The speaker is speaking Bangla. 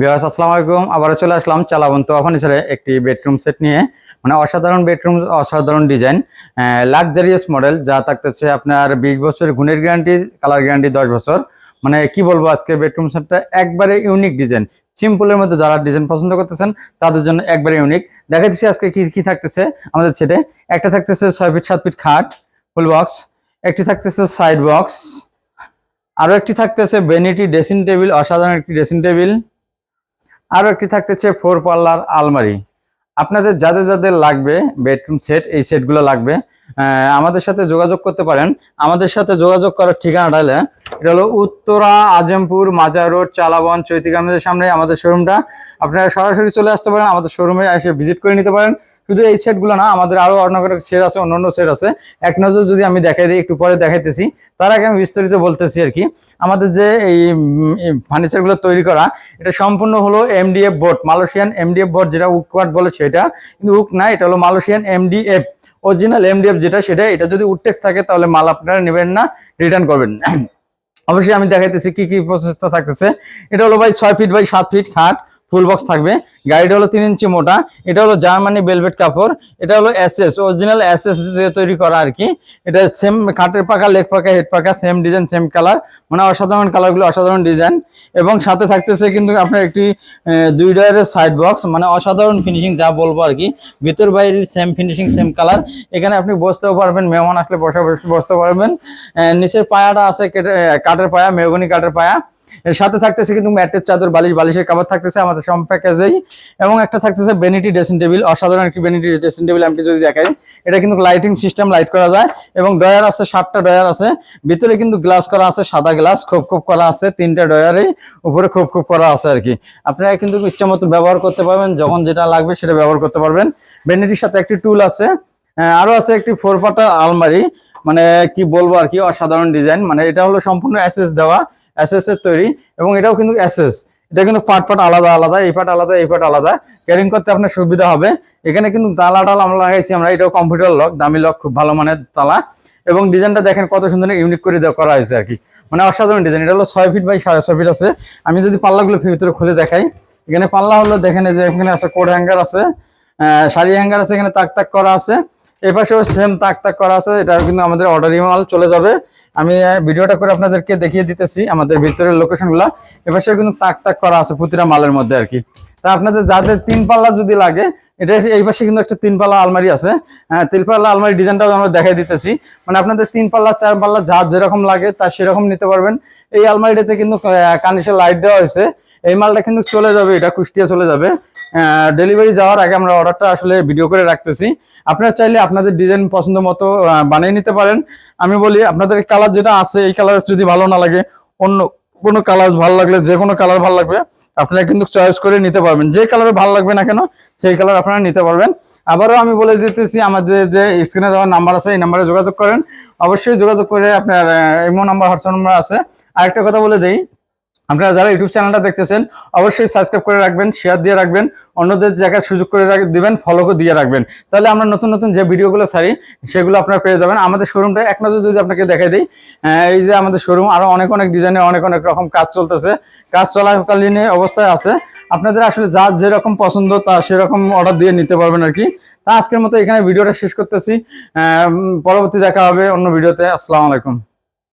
বিহাস আসসালামু আলাইকুম। আবারও চলে আসলাম চালাবন্ত ফার্নিচারে একটি বেডরুম সেট নিয়ে। মানে অসাধারণ বেডরুম অসাধারণ ডিজাইন লাক্সারিয়াস মডেল যা থাকতেছে আপনার বিশ বছরের গুণের গ্যারান্টি কালার গ্যারান্টি দশ বছর। মানে কি বলব আজকে বেডরুম সেটটা একবারে ইউনিক ডিজাইন সিম্পলের মধ্যে যারা ডিজাইন পছন্দ করতেছেন, তাদের জন্য একবারে ইউনিক দেখা দিচ্ছি আজকে কি কি থাকতেছে আমাদের সেটে একটা থাকতেছে ছয় ফিট সাত ফিট খাট ফুল বক্স একটি থাকতেছে সাইড বক্স আরও একটি থাকতেছে বেনিটি ড্রেসিং টেবিল অসাধারণ একটি ড্রেসিং টেবিল আরও একটি থাকতেছে ফোর পার্লার আলমারি। আপনাদের যাদের যাদের লাগবে বেডরুম সেট এই সেটগুলো লাগবে। আমাদের সাথে যোগাযোগ করতে পারেন। আমাদের সাথে যোগাযোগ করার ঠিকানাটা হলে এটা হলো উত্তরা, আজমপুর, মাজার রোড, চালাবন, চৈতিগ্রামের সামনে আমাদের শোরুমটা। আপনারা সরাসরি চলে আসতে পারেন, আমাদের শোরুমে এসে ভিজিট করে নিতে পারেন। শুধু এই সেটগুলো না, আমাদের আরও অন্য কোনো সেট আছে, অন্য অন্য সেট আছে। এক নজর যদি আমি দেখাই দিই, একটু পরে দেখাইতেছি। তার আগে আমি বিস্তারিত বলতেছি আর কি। আমাদের যে এই ফার্নিচারগুলো তৈরি করা, এটা সম্পূর্ণ হলো MDF board Malaysian MDF board যেটা উকওয়ার্ড বলে সেটা। কিন্তু উক না, এটা হলো মালয়েশিয়ান এমডিএফ অরিজিনাল এমডিএফ যেটা, সেটা, এটা যদি উডটেক্স থাকে, তাহলে মাল আপনারা নেবেন না রিটার্ন করবেন। অবশ্যই আমি দেখাইতেছি কি কি প্রসেসটা থাকতেছে। এটা হলো ভাই ছয় ফিট বাই সাত ফিট খাট। ফুল বক্স থাকবে। গাড়িটা হলো তিন ইঞ্চি মোটা। এটা হলো জার্মানি বেলভেট কাপড়। এটা হলো এসএস অরিজিনাল এসএস দিয়ে তৈরি করা আর কি। এটা সেম খাটের পাকা লেগ পাকা হেড পাকা সেম ডিজাইন সেম কালার মানে অসাধারণ কালারগুলো অসাধারণ ডিজাইন এবং সাথে থাকতেছে কিন্তু আপনার একটি দুই ডয়ারের সাইড বক্স মানে অসাধারণ ফিনিশিং যা বলব আর কি। ভিতর বাইরের সেম ফিনিশিং সেম কালার এখানে আপনি বসতেও পারবেন, মেহমান আসলে বসে বসে, বসতে পারবেন। নিচের পায়াটা আছে কেটে কাঠের পায়া, মেহগনি কাঠের পায়া। সাথে থাকতেছে কিন্তু ম্যাটের চাদর বালিশ বালিশের কাবার থাকতেছে আমাদের সব প্যাকেজেই। এবং একটা থাকতেছে বেনিটি ড্রেসিং টেবিল অসাধারণ একটি বেনিটি ড্রেসিং টেবিল আমি যদি দেখাই। এটা কিন্তু লাইটিং সিস্টেম লাইট করা যায় এবং ডয়ার আছে সাতটা ডয়ার আছে। ভিতরে কিন্তু গ্লাস করা আছে সাদা গ্লাস খোপ খোপ করা আছে তিনটা ডয়ারেই উপরে খোপ খোপ করা আছে আর কি। আপনারা কিন্তু ইচ্ছা মতো ব্যবহার করতে পারবেন যখন যেটা লাগবে সেটা ব্যবহার করতে পারবেন। বেনিটির সাথে একটি টুল আছে আহ, আরও আছে একটি ফোর পাটা আলমারি মানে কি বলব আর কি অসাধারণ ডিজাইন মানে এটা হলো সম্পূর্ণ অ্যাসেস দেওয়া। অ্যাসেস এর তৈরি এবং এটাও কিন্তু অ্যাসেস এটা কিন্তু পার্ট পার্ট আলাদা আলাদা, এই পার্ট আলাদা, এই পার্ট আলাদা। ক্যারিং করতে আপনার সুবিধা হবে। এখানে কিন্তু তালা টালা আমরা লাগাইছি আমরা, এটাও কম্পিউটার লক দামি লক খুব ভালো মানের তালা। এবং ডিজাইনটা দেখেন কত সুন্দর ইউনিক করে দেওয়া করা হয়েছে আর কি। মানে অসাধারণ ডিজাইন এটা হলো ছয় ফিট বাই সাড়ে ছয় ফিট আছে। আমি যদি পাল্লাগুলো ভিতরে খুলে দেখাই, এখানে পাল্লা হলো দেখেন যে এখানে আছে কোড হ্যাঙ্গার আছে শাড়ি হ্যাঙ্গার আছে, এখানে তাক তাক করা আছে। এই পাশেও সেম তাক তাক করা আছে এটা কিন্তু আমাদের অর্ডারি মাল চলে যাবে। আমি ভিডিওটা করে আপনাদেরকে দেখিয়ে দিতেছি আমাদের ভিতরের লোকেশনগুলা সে কিন্তু তাক তাক করা আছে প্রতিটা মালের মধ্যে আর কি। তা আপনাদের যাদের তিন পাল্লা যদি লাগে, এটা এই পাশে কিন্তু একটা তিন পাল্লা আলমারি আছে। হ্যাঁ তিন পাল্লা আলমারি ডিজাইনটাও আমরা দেখাই দিতেছি। মানে আপনাদের তিন পাল্লা, চার পাল্লা যা যেরকম লাগে তা সেরকম নিতে পারবেন। এই আলমারিটাতে কিন্তু কানিসের লাইট দেওয়া হয়েছে। এই মালটা কিন্তু চলে যাবে, এটা কুষ্টিয়া চলে যাবে। ডেলিভারি যাওয়ার আগে আমরা অর্ডারটা আসলে ভিডিও করে রাখতেছি। আপনারা চাইলে আপনাদের ডিজাইন পছন্দ মতো বানিয়ে নিতে পারেন। আমি বলি, আপনাদের কালার যেটা আছে, এই কালার যদি ভালো না লাগে, অন্য কোনো কালার ভালো লাগলে, যে কোনো কালার ভালো লাগবে, আপনারা কিন্তু চয়েস করে নিতে পারবেন। যে কালার ভালো লাগবে না কেন, সেই কালার আপনারা নিতে পারবেন। আবারও আমি বলে দিতেছি, আমাদের যে স্ক্রিনে দেওয়ার নাম্বার আছে, এই নাম্বারে যোগাযোগ করেন। অবশ্যই যোগাযোগ করে আপনার এমন নাম্বার হোয়াটসঅ্যাপ নাম্বার আছে। আরেকটা কথা বলে দেই আপনারা যারা ইউটিউব চ্যানেলটা দেখতেছেন, অবশ্যই সাবস্ক্রাইব করে রাখবেন শেয়ার দিয়ে রাখবেন, অন্যদের জায়গায় সুযোগ করে দিবেন ফলো দিয়ে রাখবেন। তাহলে আমরা নতুন নতুন যে ভিডিওগুলো ছাড়ি, সেগুলো আপনারা পেয়ে যাবেন। আমাদের শোরুমটা এক নজর যদি আপনাকে দেখাই দিই এই যে আমাদের শোরুম আরও অনেক অনেক ডিজাইনে অনেক অনেক রকম কাজ চলতেছে। কাজ চলাকালীন অবস্থায় আছে। আপনাদের আসলে যা যেরকম পছন্দ, তা সেরকম অর্ডার দিয়ে নিতে পারবেন আর কি। তা আজকের মতো এখানে ভিডিওটা শেষ করতেছি। পরবর্তী দেখা হবে অন্য ভিডিওতে। আসসালামু আলাইকুম।